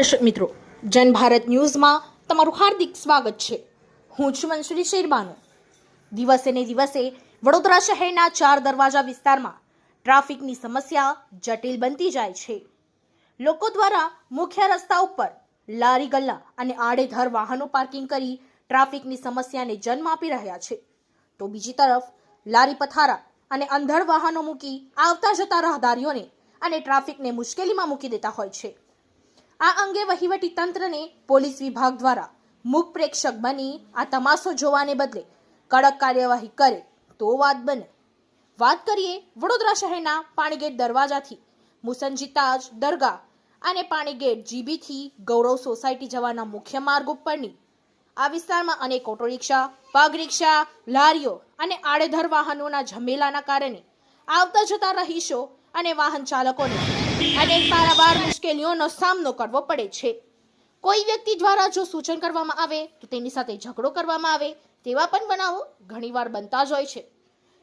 દર્શક મિત્રો, જન ભારત ન્યૂઝમાં તમારું હાર્દિક સ્વાગત છે. હું છું મંસુરી શેરબાનો. દિવસે ને દિવસે વડોદરા શહેરના ચાર દરવાજા વિસ્તારમાં ટ્રાફિકની સમસ્યા જટિલ બનતી જાય છે. લોકો દ્વારા મુખ્ય રસ્તા ઉપર લારી ગલ્લા અને આડેધર વાહનો પાર્કિંગ કરી ટ્રાફિકની સમસ્યાને જન્મ આપી રહ્યા છે. તો બીજી તરફ લારી પથારા અને અંધળ વાહનો મૂકી આવતા જતા રાહદારીઓને અને ટ્રાફિકને મુશ્કેલીમાં મૂકી દેતા હોય છે. આ અંગે વહીવટી તંત્રને પોલીસ વિભાગ દ્વારા મુખ પ્રેક્ષક બની આ તમાશો જોવાને બદલે કડક કાર્યવાહી કરે તો વાત બને. વાત કરીએ વડોદરા શહેરના પાણીગેટ દરવાજાથી. મુસનજી તાજ, દરગાહ અને પાણીગેટ જીબીથી ગૌરવ સોસાયટી જવાના મુખ્ય માર્ગ ઉપરની. આ વિસ્તારમાં અનેક ઓટો રિક્ષા, પગ રિક્ષા, લારીઓ અને આડેધર વાહનોના ઝમેલાના કારણે આવતા જતા રહીશો અને વાહન ચાલકોને. અનેક પારાવાર મુશ્કેલીઓનો સામનો કરવો પડે છે. કોઈ વ્યક્તિ દ્વારા જો સૂચન કરવામાં આવે, તો તેની સાથે ઝઘડો કરવામાં આવે, તેવા પણ બનાવો ઘણીવાર બનતા જ હોય છે.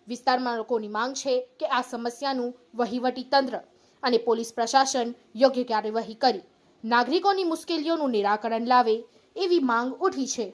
વિસ્તારમાં લોકોની માંગ છે કે આ સમસ્યાનું વહીવટી તંત્ર અને પોલીસ પ્રશાસન યોગ્ય કાર્યવાહી કરી. નાગરિકોની મુશ્કેલીઓનું નિરાકરણ લાવે એવી માંગ ઉઠી છે.